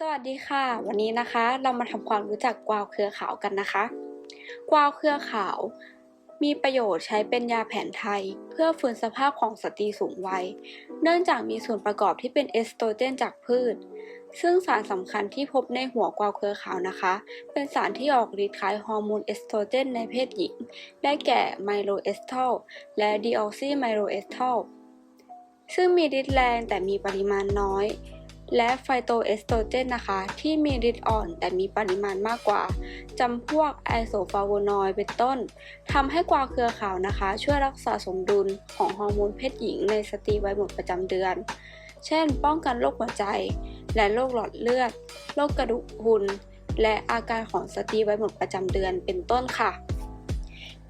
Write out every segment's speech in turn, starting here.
สวัสดีค่ะ วันนี้นะคะเรามาทำความรู้จักกวาวเครือขาวกันนะคะ กวาวเครือขาว มีประโยชน์ใช้เป็นยาแผนไทย เพื่อฟื้นสภาพของสตรีสูงวัย เนื่องจากมีส่วนประกอบที่เป็นเอสโตรเจนจากพืช ซึ่งสารสำคัญที่พบในหัวกวาวเครือขาวนะคะ เป็นสารที่ออกฤทธิ์คล้ายฮอร์โมนเอสโตรเจนในเพศหญิง ได้แก่ไมโลเอสทอลและดีออกซิไมโลเอสทอลซึ่งมีฤทธิ์แรงแต่มีปริมาณน้อย และไฟโตเอสโตรเจนนะคะ ที่มีฤทธิ์อ่อนแต่มีปริมาณมากกว่าจำพวกไอโซฟาโวนอยด์เป็นต้นทำให้กวาวเครือขาวนะคะ ช่วยรักษาสมดุลของฮอร์โมนเพศหญิงในสตรีวัยหมดประจำเดือน เช่น ป้องกันโรคหัวใจ และโรคหลอดเลือด โรคกระดูกพรุน และอาการของสตรีวัยหมดประจำเดือนเป็นต้นค่ะ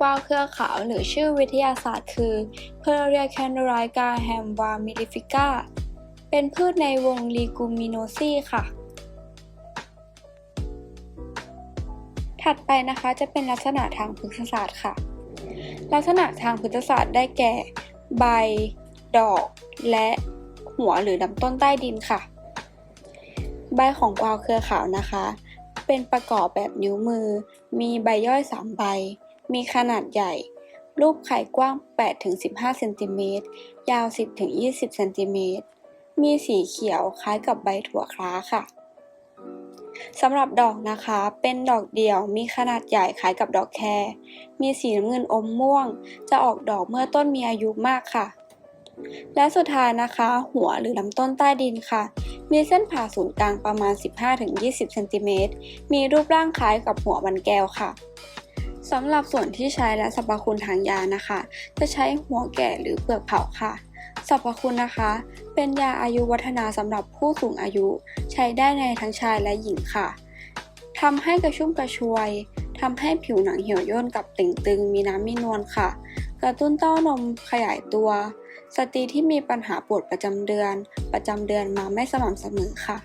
กวาวเครือขาวหรือชื่อวิทยาศาสตร์คือ p e r i a c a n u r i c a h a m v a m i l i f i c a เป็นพืชในวงลีกูมิโนซีค่ะ ถัดไปนะคะจะเป็นลักษณะทางพฤกษศาสตร์ค่ะ ลักษณะทางพฤกษศาสตร์ได้แก่ ใบ ดอก และหัวหรือลำต้นใต้ดินค่ะ ใบของกวาวเครือขาวนะคะ เป็นประกอบแบบนิ้วมือ มีใบย่อย 3 ใบ มีขนาดใหญ่ รูปไข่กว้าง 8-15 เซนติเมตร ยาว 10-20 เซนติเมตร มีสีเขียวคล้ายกับใบถั่วคล้าค่ะสำหรับดอกนะคะเป็นดอกเดี่ยวมีขนาดใหญ่คล้ายกับดอกแครมีสีน้ำเงินอมม่วง จะออกดอกเมื่อต้นมีอายุมากค่ะ และสุดท้ายนะคะ หัวหรือลำต้นใต้ดินค่ะ มีเส้นผ่าศูนย์กลางประมาณ 15-20 เซนติเมตร มีรูปร่างคล้ายกับหัวมันแก้วค่ะสำหรับส่วนที่ใช้และสรรพคุณทางยานะคะ จะใช้หัวแก่หรือเปลือกเผาค่ะ สรรพคุณนะคะ เป็นยาอายุวัฒนาสำหรับผู้สูงอายุ ใช้ได้ในทั้งชายและหญิงค่ะทำให้กระชุ่มกระชวยทำให้ผิวหนังเหี่ยวย่นกับติ่งตึงมีน้ำมีนวลค่ะ กระตุ้นเต้านมขยายตัว สตรีที่มีปัญหาปวดประจำเดือน ประจำเดือนมาไม่สม่ำเสมอค่ะ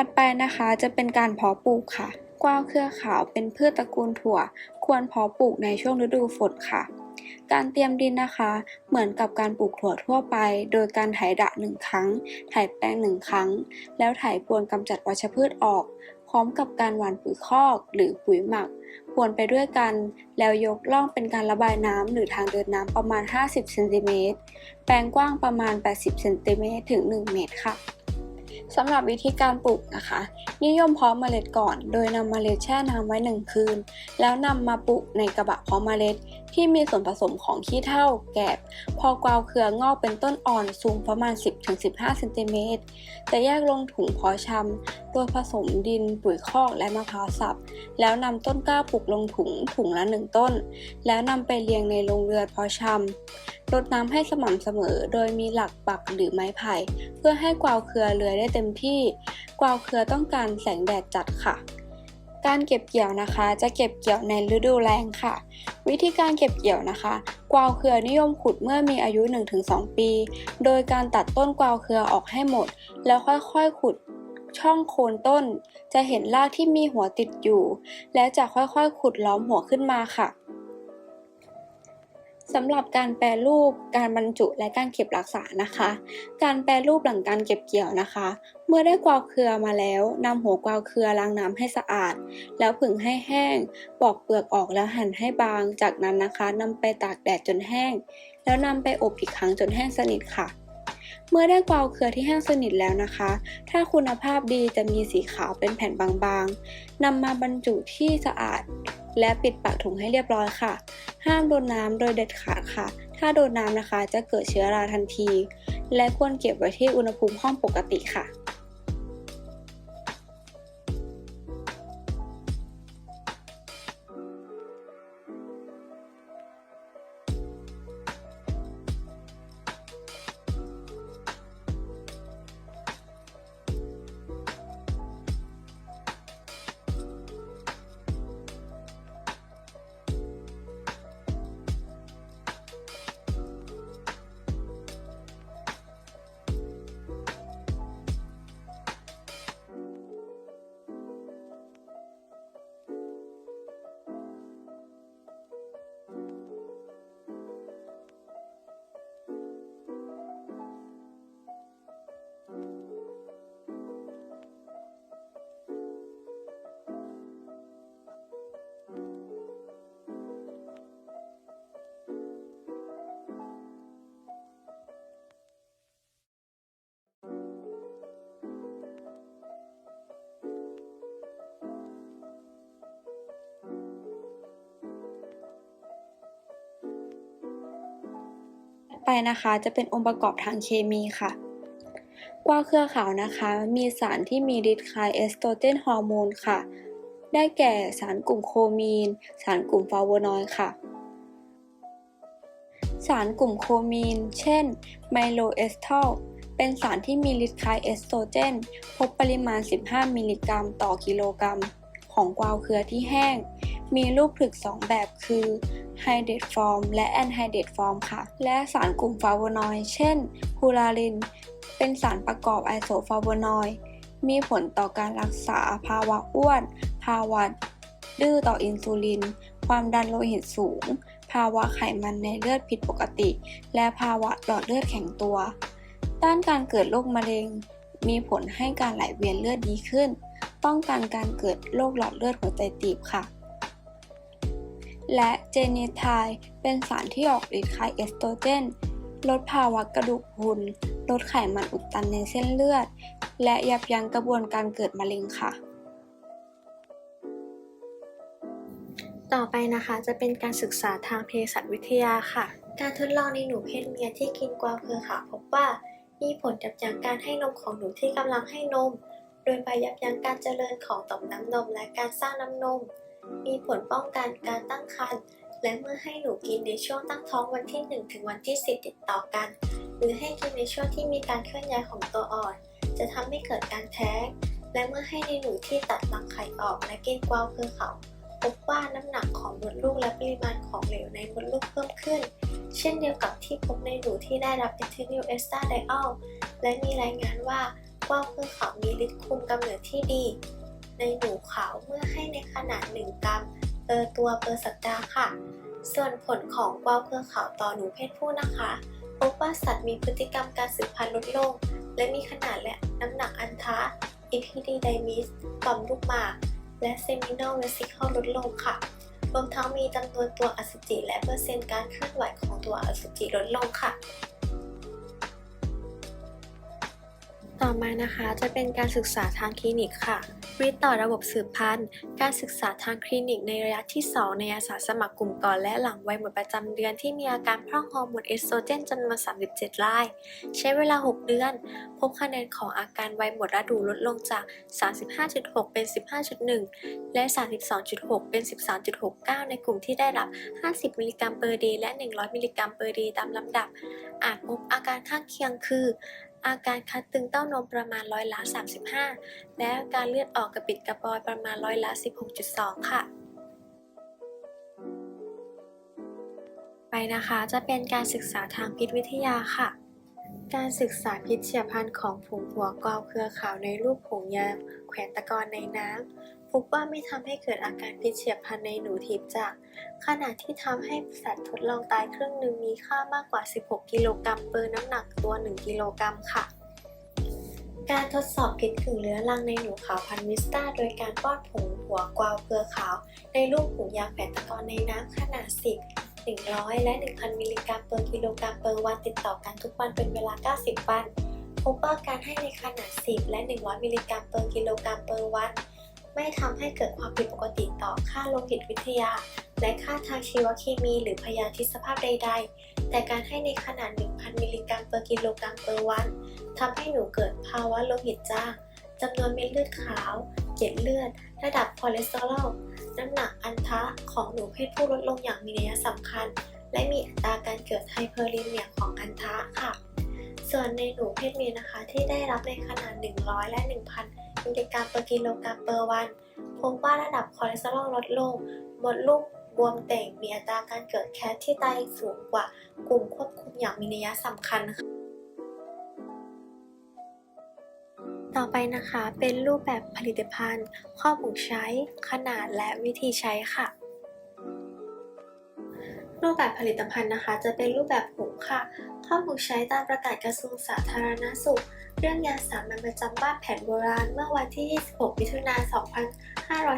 ถัดไปนะคะจะเป็นการเพาะปลูกค่ะ กวาวเครือขาวเป็นพืชตระกูลถั่ว ควรเพาะปลูกในช่วงฤดูฝนค่ะ การเตรียมดินนะคะ เหมือนกับการปลูกถั่วทั่วไป โดยการไถดะหนึ่งครั้ง ไถแปลงหนึ่งครั้ง แล้วไถพรวนกำจัดวัชพืชออก พร้อมกับการหว่านปุ๋ยคอก หรือปุ๋ยหมักพรวนไปด้วยกัน แล้วยกล่องเป็นการระบายน้ำหรือทางเดินน้ำประมาณ 50เซนติเมตรแปลงกว้างประมาณ 80เซนติเมตรถึง 1 เมตรค่ะ สำหรับวิธีการปลูกนะคะ นิยมเพาะเมล็ดก่อน โดยนำเมล็ดแช่น้ำไว้ 1 คืน แล้วนำมาปลูกในกระบะเพาะเมล็ดที่มีส่วนผสมของขี้เถ้าแกบ พอกวาวเครืองอกเป็นต้นอ่อนสูงประมาณ 10-15เซนติเมตรจะแยกลงถุงพาะชำโดยผสมดินปุ๋ยคอกและมะพร้าวสับ แล้วนำต้นกล้าปลูกลงถุงถุงละ1ต้น แล้วนำไปเรียงในโรงเรือนพาะชำรดน้ำให้สม่ำเสมอ โดยมีหลักปักหรือไม้ไผ่ เพื่อให้กวาวเครือเลื้อยได้เต็มที่ กวาวเครือต้องการแสงแดดจัดค่ะ การเก็บเกี่ยวนะคะ จะเก็บเกี่ยวในฤดูแล้งค่ะ วิธีการเก็บเกี่ยวนะคะ กวาวเครือนิยมขุดเมื่อมีอายุ 1-2 ปี โดยการตัดต้นกวาวเครือออกให้หมด แล้วค่อยๆขุดช่องโคนต้น จะเห็นรากที่มีหัวติดอยู่ และจะค่อยๆ ขุดล้อมหัวขึ้นมาค่ะ สำหรับการแปรรูป การบรรจุและการเก็บรักษานะคะ การแปรรูปหลังการเก็บเกี่ยวนะคะ เมื่อได้กวาวเครือมาแล้วนำหัวกวาวเครือล้างน้ำให้สะอาด แล้วผึ่งให้แห้ง ปอกเปลือกออกแล้วหั่นให้บาง จากนั้นนะคะนำไปตากแดดจนแห้ง แล้วนำไปอบอีกครั้งจนแห้งสนิทค่ะ เมื่อได้กวาวเครือที่แห้งสนิทแล้วนะคะ ถ้าคุณภาพดีจะมีสีขาวเป็นแผ่นบางๆนำมาบรรจุที่สะอาด และปิดปากถุงให้เรียบร้อยค่ะ ห้ามโดนน้ำโดยเด็ดขาดค่ะ ถ้าโดนน้ำนะคะจะเกิดเชื้อราทันที และควรเก็บไว้ที่อุณหภูมิห้องปกติค่ะ ไปนะคะ จะเป็นองค์ประกอบทางเคมีค่ะกวาเครือขาวนะคะ มีสารที่มีฤทธิ์คล้ายเอสโตรเจนฮอร์โมนค่ะ ได้แก่สารกลุ่มโคมีน สารกลุ่มฟลาโวนอยด์ค่ะสารกลุ่มโคมีน เช่น ไมโลเอสทอล เป็นสารที่มีฤทธิ์คล้ายเอสโตรเจน พบปริมาณ 15 มิลลิกรัม ต่อกิโลกรัม ของกวาวเครือที่แห้ง มีรูปผลึก 2 แบบคือไฮเดรตฟอร์มและแอนไฮเดรตฟอร์มค่ะ และสารกลุ่มฟลาโวนอยด์เช่นพูลาริน เป็นสารประกอบไอโซฟลาโวนอยด์มีผลต่อการรักษาภาวะอ้วน ภาวะดื้อต่ออินซูลิน ความดันโลหิตสูง ภาวะไขมันในเลือดผิดปกติ และภาวะหลอดเลือดแข็งตัว ต้านการเกิดโรคมะเร็ง มีผลให้การไหลเวียนเลือดดีขึ้น ป้องกันการเกิดโรคหลอดเลือดหัวใจตีบค่ะ และเจเนไทายเป็นสารที่ออกฤทธิ์คล้ายเอสโตรเจน ลดภาวะกระดูกพรุน ลดไขมันอุดตันในเส้นเลือด และยับยั้งกระบวนการเกิดมะเร็งค่ะ ต่อไปนะคะจะเป็นการศึกษาทางเภสัชวิทยาค่ะ การทดลองในหนูเพศเมียที่กินกวาวเครือขาวพบว่ามีผลยับยั้งการให้นมของหนูที่กำลังให้นม ดยไปยับยั้งการเจริญของต่อมน้ำนมและการสร้างน้ำนม มีผลป้องกันการตั้งครรภ์และเมื่อให้หนูกินในช่วงตั้งท้องวันที่ 1 ถึงวันที่ 10 ติดต่อกัน หรือให้กินในช่วงที่มีการเคลื่อนย้ายของตัวอ่อน จะทำให้เกิดการแท้ง และเมื่อให้ในหนูที่ตัดรังไข่ออกและกินกวาวเครือขาพบว่าน้ำหนักของมดลูกและปริมาณของเหลวในมดลูกเพิ่มขึ้น เช่นเดียวกับที่พบในหนูที่ได้รับเอทิลิลเอสตาไดออลและมีรายงานว่า วาวเครือขามีฤทธิ์คุมกำเนิดที่ดี ในหนูขาวเมื่อให้ในขนาด 1 กรัมเปอร์ตัวเปอร์สัปดาห์ค่ะ ส่วนผลของกวาวเครือขาวต่อหนูเพศผู้นะคะพบว่าสัตว์มีพฤติกรรมการสืบพันธุ์ลดลง และมีขนาดและน้ำหนักอันทะอิพิดีไดมิสต่อมลูกหมาก และเซมิโนเวสิคอลลดลงค่ะ รวมทั้งมีจำนวนตัวอสุจิและเปอร์เซ็นต์การเคลื่อนไหวของตัวอสุจิลดลงค่ะ ต่อมานะคะจะเป็นการศึกษาทางคลินิกค่ะฤทธิ์ต่อระบบสืบพันธุ์ การศึกษาทางคลินิกในระยะที่ 2 ในอาสาสมัครกลุ่มก่อนและหลังวัยหมดประจำเดือนที่มีอาการพร่องฮอร์โมนเอสโตรเจนจำนวน 37ราย ใช้เวลา 6 เดือน พบคะแนนของอาการวัยหมดฤดูลดลงจาก 35.6 เป็น 15.1 และ 32.6 เป็น 13.69 ในกลุ่มที่ได้รับ 50 มิลลิกรัมเปอร์เดย์และ 100 มิลลิกรัมเปอร์เดย์ตามลำดับ อาจพบอาการข้างเคียงคือ อาการคัดตึงเต้านมประมาณร้อยละ 35 และการเลือดออกกระปิดกระปอยประมาณร้อยละ 16.2 ค่ะ ไปนะคะจะเป็นการศึกษาทางพิษวิทยาค่ะ การศึกษาพิษเฉียบพลันของผงหัวกวาวเครือขาวในรูปผงยาแขวนตะกอนในน้ำ พบว่าไม่ทำให้เกิดอาการพิษเฉียบพลันในหนูทิพย์จากขณะที่ทำให้สัตว์ทดลองตายครึ่งหนึ่งมีค่ามากกว่า 16 กิโลกรัมเปอร์น้ำหนักตัว 1 กิโลกรัมค่ะ การทดสอบพิษขึงเรื้อรังในหนูขาวพันวิสตาโดยการป้อนผงหัวกวาวเครือขาว ในรูปผงยาแฝดตะกอนในน้ำขนาด 10 100 และ 1,000 มิลลิกรัมเปอร์กิโลกรัมเปอร์วันติดต่อกันทุกวันเป็นเวลา 90 วันพบว่าการให้ในขนาด 10 และ 100 มิลลิกรัมเปอร์กิโลกรัมเปอร์วัน ไม่ทำให้เกิดความผิดปกติต่อค่าโลหิตวิทยา และค่าทางชีวเคมี หรือพยาธิสภาพใด ๆ แต่การให้ในขนาด 1,000 มิลลิกรัมเปอร์กิโลกรัมเปอร์วันทำให้หนูเกิดภาวะโลหิตจางจำนวนเม็ดเลือดขาวเกล็ดเลือด ระดับคอเลสเตอรอล น้ำหนักอันทะของหนูเพศผู้ลดลงอย่างมีนัยสำคัญ และมีอัตราการเกิดไฮเปอร์ลิเมียของอันทะค่ะ ส่วนในหนูเพศเมียนะคะที่ได้รับในขนาด 100 และ 1,000 มิลลิกรัมเปอร์กิโลกรัมเปอร์วัน พบว่าระดับคอเลสเตอรอลลดลง มดลูกบวมเต่งมีอัตราการเกิดแคสที่ไตสูงกว่ากลุ่มควบคุมอย่างมีนัยสำคัญค่ะต่อไปนะคะเป็นรูปแบบผลิตภัณฑ์ ข้อบ่งใช้ ขนาดและวิธีใช้ค่ะ รูปแบบผลิตภัณฑ์นะคะ จะเป็นรูปแบบผงค่ะ ข้อบ่งใช้ตามประกาศกระทรวงสาธารณสุข เรื่องยาสามัญประจำบ้านแผนโบราณเมื่อวันที่ 26 มิถุนายน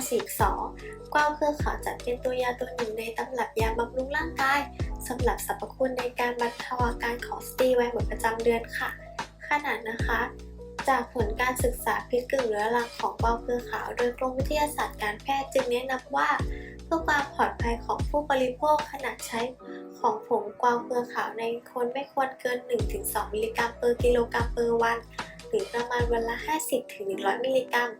2542 กว้าวเครือขาวจัดเป็นตัวยาตัวหนึ่งในตำรับยาบำรุงร่างกายสำหรับสรรพคุณในการบรรเทาอาการของสตรีวัยหมดประจำเดือนค่ะ ขนาดนะคะ จากผลการศึกษาพิษกึ่งเรื้อรังของเบาเครือขาว โดยกรมวิทยาศาสตร์การแพทย์จึงแนะนำว่า เพื่อความปลอดภัยของผู้บริโภคขนาดใช้ของผงกวาวเครือขาวในคนไม่ควรเกิน 1-2 มิลลิกรัมเปอร์กิโลกรัมเปอร์วัน หรือประมาณวันละ 50-100 มิลลิกรัม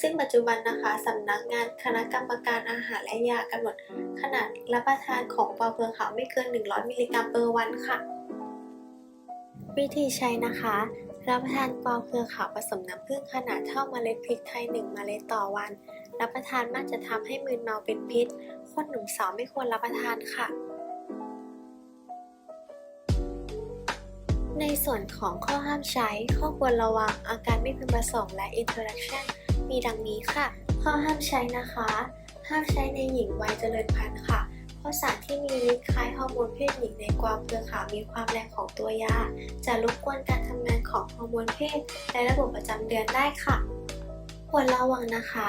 ซึ่งปัจจุบันนะคะสำนักงานคณะกรรมการอาหารและยากำหนดขนาดรับประทานของกวาวเครือขาวไม่เกิน 100 มิลลิกรัมเปอร์วันค่ะ วิธีใช้นะคะ รับประทานกวาวเครือขาวผสมน้ำผึ้งขนาดเท่าเมล็ดพริกไทย1เมล็ดต่อวัน รับประทานมากจะทำให้มึนเมาเป็นพิษ คนหนุ่มสาวไม่ควรรับประทานค่ะ ในส่วนของข้อห้ามใช้ ข้อควรระวัง อาการไม่พึงประสงค์และ interaction มีดังนี้ค่ะ ข้อห้ามใช้นะคะ ห้ามใช้ในหญิงวัยเจริญพันธุ์ค่ะ ราะสารที่มีฤทธิ์คล้ายฮอร์โมนเพศหญิงในกวาวเครือขาวมีความแรงของตัวยา จะรบกวนการทำงานของฮอร์โมนเพศและระบบประจำเดือนได้ค่ะควรระวังนะคะ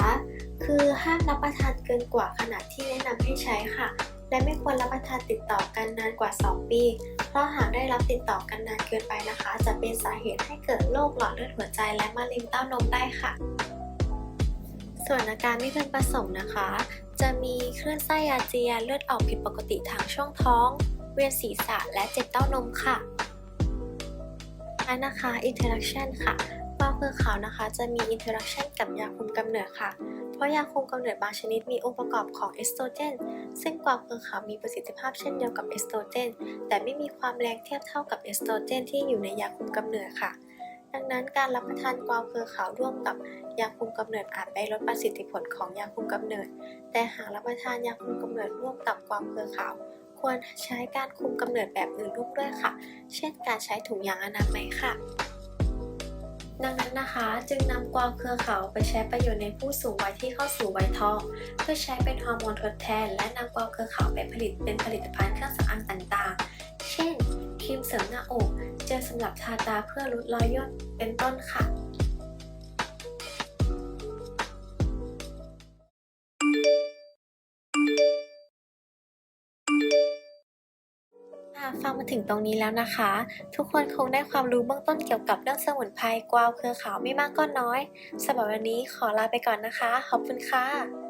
คือห้ามรับประทานเกินกว่าขนาดที่แนะนำให้ใช้ค่ะ และไม่ควรรับประทานติดต่อกันนานกว่า 2 ปี เพราะหากได้รับติดต่อกันนานเกินไปนะคะ จะเป็นสาเหตุให้เกิดโรคหลอดเลือดหัวใจและมะเร็งเต้านมได้ค่ะ ส่วนอาการไม่พึงประสงค์นะคะ จะมีคลื่นไส้อาเจียนเลือดออกผิดปกติทางช่องท้อง เวียนศีรษะและเจ็บเต้านมค่ะและนะคะ interaction ค่ะกวาวเครือขาวนะคะ จะมี interaction กับยาคุมกำเนิดค่ะ เพราะยาคุมกำเนิดบางชนิดมีองค์ประกอบของเอสโตรเจน ซึ่งกวาวเครือขาวมีประสิทธิภาพเช่นเดียวกับเอสโตรเจน แต่ไม่มีความแรงเทียบเท่ากับเอสโตรเจนที่อยู่ในยาคุมกำเนิดค่ะ ดังนั้นการรับประทานกวาวเครือขาวร่วมกับยาคุมกำเนิดอาจไปลดประสิทธิผลของยาคุมกำเนิด แต่หากรับประทานยาคุมกำเนิดร่วมกับกวาวเครือขาว ควรใช้การคุมกำเนิดแบบอื่นร่วมด้วยค่ะ เช่น การใช้ถุงยางอนามัยค่ะ ดังนั้นนะคะจึงนำกวาวเครือขาวไปใช้ประโยชน์ในผู้สูงวัยที่เข้าสู่วัยทอง เพื่อใช้เป็นฮอร์โมนทดแทน และนำกวาวเครือขาวไปผลิตเป็นผลิตภัณฑ์เครื่องสำอางต่างๆ เช่น รีมเสริมหน้าอกเจลสำหรับทาตาเพื่อลดรอยย่นเป็นต้นค่ะฟังมาถึงตรงนี้แล้วนะคะ ทุกคนคงได้ความรู้เบื้องต้นเกี่ยวกับเรื่องสมุนไพรกวาวเครือขาวไม่มากก็น้อยสำหรับวันนี้ขอลาไปก่อนนะคะ ขอบคุณค่ะ